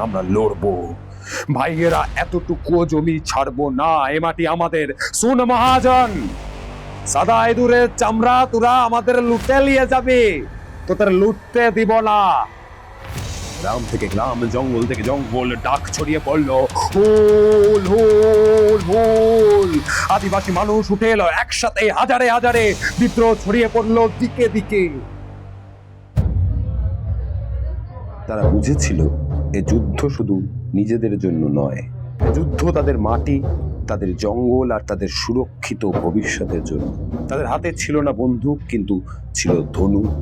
আমরা লড়বো। ভাইয়েরা এতটুকু জমি ছাড়বো না। এ মাটি আমাদের। শুন মহাজন সাদা ইঁদুরের চামড়া তোরা আমাদের লুটে নিয়ে যাবে। তোদের লুটতে দিব না। গ্রাম থেকে গ্রাম, জঙ্গল থেকে জঙ্গল, ডাক ছড়িয়ে পড়ল। হুল হুল হুল। আদিবাসী মানুষ উঠে এলো একসাথে, হাজারে হাজারে। বিদ্রোহ ছড়িয়ে পড়ল দিকে দিকে। তারা বুঝেছিল এ যুদ্ধ শুধু নিজেদের জন্য নয়। যুদ্ধ তাদের মাটি, তাদের জঙ্গল আর তাদের সুরক্ষিত ভবিষ্যতের জন্য। তাদের হাতে ছিল না বন্দুক, কিন্তু ছিল ধনুক,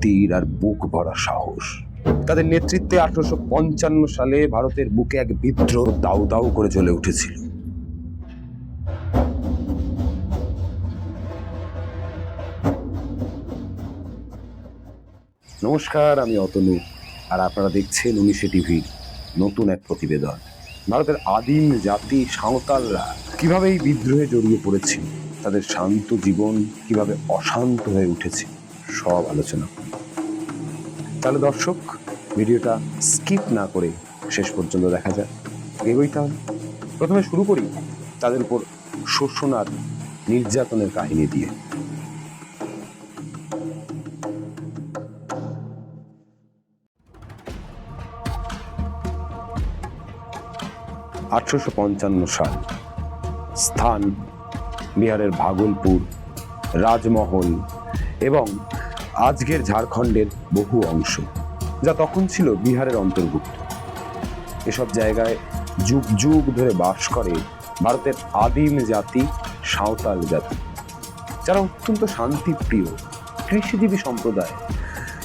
তীর আর বুক ভরা সাহস। তাদের নেতৃত্বে আঠারোশো পঞ্চান্ন সালে ভারতের বুকে এক বিদ্রোহ দাউ দাউ করে জ্বলে উঠেছিল। নমস্কার, আমি অতনু। আর আপনারা দেখছেন উনিশে টিভির নতুন এক প্রতিবেদন। ভারতের আদিম জাতি সাঁওতালরা কীভাবে এই বিদ্রোহে জড়িয়ে পড়েছে, তাদের শান্ত জীবন কীভাবে অশান্ত হয়ে উঠেছে, সব আলোচনা তাহলে দর্শক, ভিডিওটা স্কিপ না করে শেষ পর্যন্ত দেখা যায় এগোই তাহলে, প্রথমে শুরু করি তাদের উপর শোষণ আর নির্যাতনের কাহিনী দিয়ে। আঠারোশো পঞ্চান্ন সাল। স্থান বিহারের ভাগলপুর, রাজমহল এবং আজকের ঝাড়খণ্ডের বহু অংশ, যা তখন ছিল বিহারের অন্তর্ভুক্ত। এসব জায়গায় যুগ যুগ ধরে বাস করে ভারতের আদিম জাতি, সাঁওতাল জাতি। যারা অত্যন্ত শান্তিপ্রিয়, কৃষিজীবী সম্প্রদায়,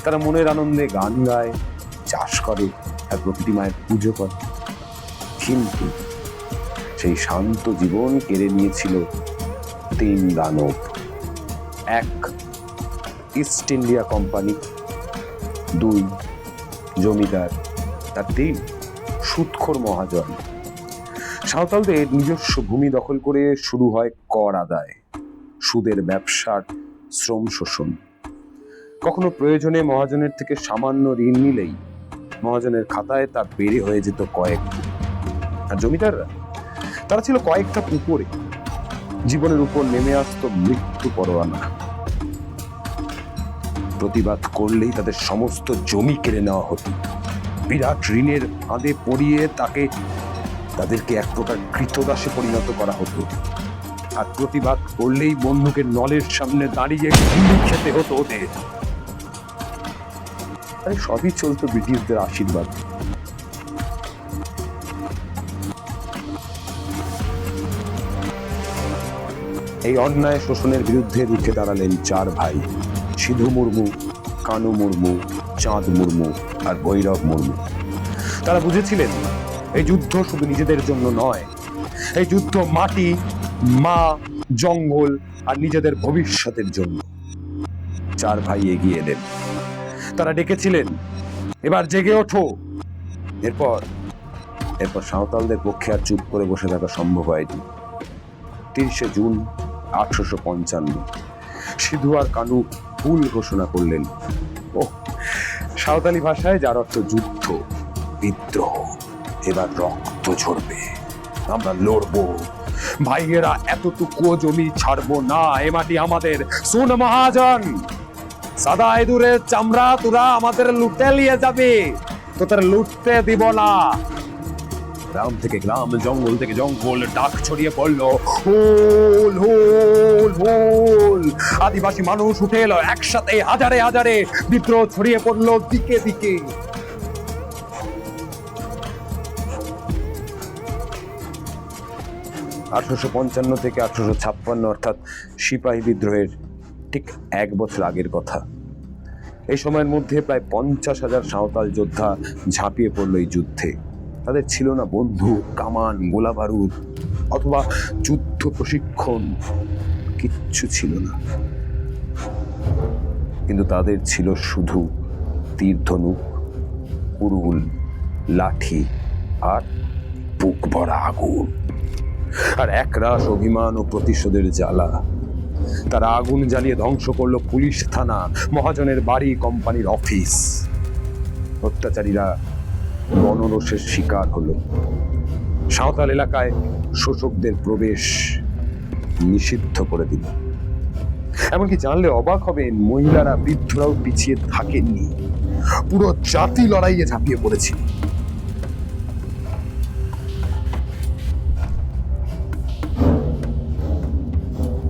তারা মনের আনন্দে গান গায়, চাষ করে, আর প্রকৃতি মায়ের পুজো করে। কিন্তু সেই শান্ত জীবন কেড়ে নিয়েছিল তিন দানব এক ইস্ট ইন্ডিয়া কোম্পানি দুই জমিদার তার তিন সুৎখোর মহাজন সাঁওতালদের নিজস্ব ভূমি দখল করে শুরু হয় কর আদায়, সুদের ব্যবসার শ্রম শোষণ কখনো প্রয়োজনে মহাজনের থেকে সামান্য ঋণ নিলেই মহাজনের খাতায় তা বেড়ে হয়ে যেত কয়েক। আর জমিদাররা তারা ছিল কয়েকটা উপরে। জীবনের উপর নেমে আসতো মৃত্যু পরোয়ানা। প্রতিবাদ করলেই তাদের সমস্ত জমি কেড়ে নেওয়া হতো। বিরাট ঋণের ফাঁদে পড়িয়ে তাকে, তাদেরকে এক প্রকার কৃতদাসে পরিণত করা হতো। আর প্রতিবাদ করলেই বন্দুকের নলের সামনে দাঁড়িয়ে গুলি খেতে হতো ওদের। সবই চলতো ব্রিটিশদের আশীর্বাদ। এই অন্যায় শোষণের বিরুদ্ধে রুখে দাঁড়ালেন চার ভাই। সিধু মুর্মু, কানু মুর্মু, চাঁদ মুর্মু আর ভৈরব মুর্মু। তারা বুঝেছিলেন, এই যুদ্ধ শুধু নিজেদের জন্য নয়, এই যুদ্ধ মাটি, মা, জঙ্গল আর নিজেদের ভবিষ্যতের জন্য। চার ভাই এগিয়ে এলেন। তারা ডেকেছিলেন, এবার জেগে ওঠো। এরপর এরপর সাঁওতালদের পক্ষে আর চুপ করে বসে থাকা সম্ভব হয়নি। তিরিশে জুন আঠারোশো পঞ্চান্ন। সিধু আর কানু ভুল ঘোষণা করলেন। ও সাঁওতালি ভাষায় যার অর্থ যুদ্ধ, বিদ্রোহ, এবার রক্ত ঝরবে। আমরা লড়বো। ভাইয়েরা এতটুকু জমি ছাড়বো না, এ মাটি আমাদের। শুন মহাজন, সাদা ইঁদুরের চামড়া তোরা আমাদের লুটে নিয়ে যাবে। তোদের লুটতে দিব না। গ্রাম থেকে গ্রাম, জঙ্গল থেকে জঙ্গল, ডাক ছড়িয়ে পড়ল, হোল হোল হোল। আদিবাসী মানুষ উঠে এলো, একসাথে হাজারে হাজারে বিদ্রোহ ছড়িয়ে পড়ল দিকে দিকে। আঠারোশো পঞ্চান্ন থেকে আঠারোশো ছাপ্পান্ন অর্থাৎ সিপাহী বিদ্রোহের ঠিক এক বছর আগের কথা। এই সময়ের মধ্যে প্রায় পঞ্চাশ হাজার সাঁওতাল যোদ্ধা ঝাঁপিয়ে পড়ল এই যুদ্ধে। তাদের ছিল না বন্দুক কামান গোলা বারুদ অথবা যুদ্ধ প্রশিক্ষণ। কিচ্ছু ছিল না। কিন্তু তাদের ছিল শুধু তীর ধনুক উরুল লাঠি আর বুক ভরা আগুন। আর একরাশ অভিমান ও প্রতিশোধের জ্বালা। তারা আগুন জ্বালিয়ে ধ্বংস করল পুলিশ থানা, মহাজনের বাড়ি, কোম্পানির অফিস। অত্যাচারীরা গণরোষের শিকার হল। সাঁওতাল এলাকায় শোষকদের প্রবেশ নিষিদ্ধ করে দিল। এমনকি জানলে অবাক হবেন, মহিলারা বৃদ্ধরাও পিছিয়ে থাকেননি। পুরো জাতি লড়াইয়ে ঝাঁপিয়ে পড়েছিল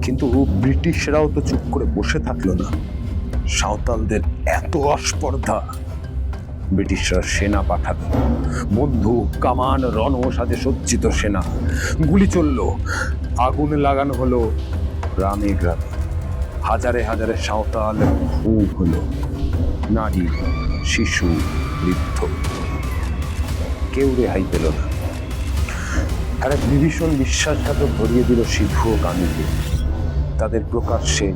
কিন্তু ব্রিটিশরাও তো চুপ করে বসে থাকল না। সাঁওতালদের এত অস্পর্ধা। ব্রিটিশরা সেনা পাঠাত বন্দুক কামান, রণসাজে সজ্জিত সেনা। গুলি চলল। আগুন লাগানো হলো গ্রামে গ্রামে। হাজারে হাজারে সাঁওতাল খুব হলো। নারী, শিশু, বৃদ্ধ। কেউ রেহাই পেল না। আর এক বিভীষণ বিশ্বাসঘাতক ধরিয়ে দিল সিদ্ধু ও কানুকে তাদের প্রকাশ্যে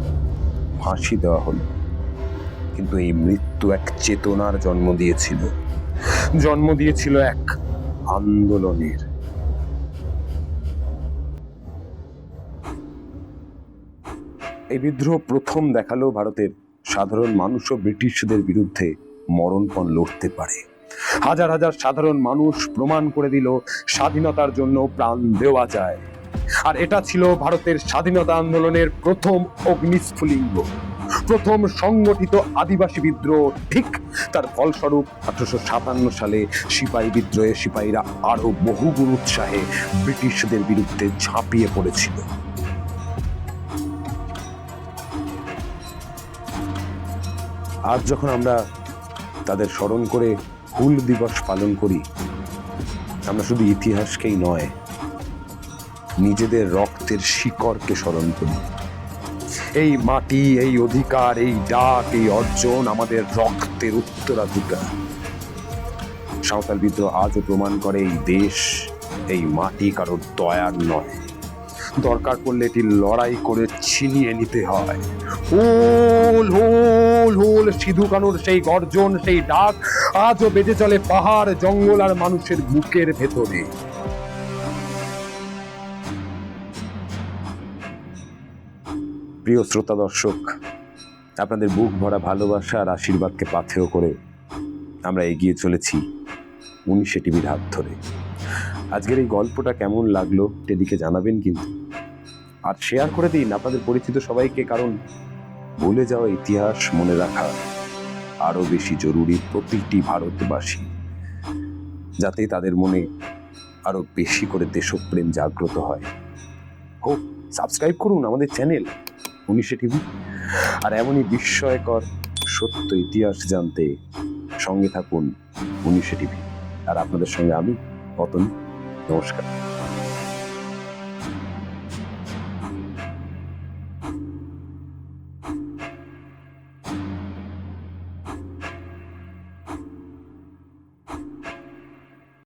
ফাঁসি দেওয়া হলো। কিন্তু এই মৃত্যু এক চেতনার জন্ম দিয়েছিল। জন্ম দিয়েছিল এক আন্দোলনের। এই বিদ্রোহ প্রথম দেখাল ভারতের সাধারণ মানুষও ব্রিটিশদের বিরুদ্ধে মরণপণ লড়তে পারে। হাজার হাজার সাধারণ মানুষ প্রমাণ করে দিল স্বাধীনতার জন্য প্রাণ দেওয়া যায়। আর এটা ছিল ভারতের স্বাধীনতা আন্দোলনের প্রথম অগ্নিস্ফুলিঙ্গ। প্রথম সংগঠিত আদিবাসী বিদ্রোহ, ঠিক তার ফলস্বরূপ আঠারোশো সাতান্ন সালে সিপাহী বিদ্রোহে সিপাহীরা আরও বহুগুণ উৎসাহে ব্রিটিশদের বিরুদ্ধে ঝাঁপিয়ে পড়েছিল। আজ যখন আমরা তাদের স্মরণ করে হুল দিবস পালন করি, আমরা শুধু ইতিহাসকেই নয়, নিজেদের রক্তের শিকড়কে স্মরণ করি। এই মাটি, এই অধিকার, এই ডাক, এই অর্জন আমাদের রক্তের উত্তরাধিকার। সাঁওতাল বিদ্রোহ আজও প্রমাণ করে এই দেশ, এই মাটি কারোর দয়ার নয়। দরকার পড়লে এটি লড়াই করে ছিনিয়ে নিতে হয়। হোল হোল হোল, সিধু কানুর সেই গর্জন, সেই ডাক আজও বেজে চলে পাহাড়, জঙ্গল আর মানুষের বুকের ভেতরে। প্রিয় শ্রোতা দর্শক, আপনাদের বুক ভরা ভালোবাসা আর আশীর্বাদকে পাথেয় করে আমরা এগিয়ে চলেছি উনিশে টিভির হাত ধরে। আজকের এই গল্পটা কেমন লাগল টেলিকে জানাবেন কিন্তু। আর শেয়ার করে দিন আপনাদের পরিচিত সবাইকে, কারণ ভুলে যাওয়া ইতিহাস মনে রাখা আরও বেশি জরুরি প্রতিটি ভারতবাসী, যাতে তাদের মনে আরও বেশি করে দেশপ্রেম জাগ্রত হয়। হোক সাবস্ক্রাইব করুন আমাদের চ্যানেল উনিশে টিভি আর এমনই বিস্ময়কর সত্য ইতিহাস জানতে সঙ্গে থাকুন উনিশে টিভি আর আপনাদের সঙ্গে আমি, পতন, নমস্কার।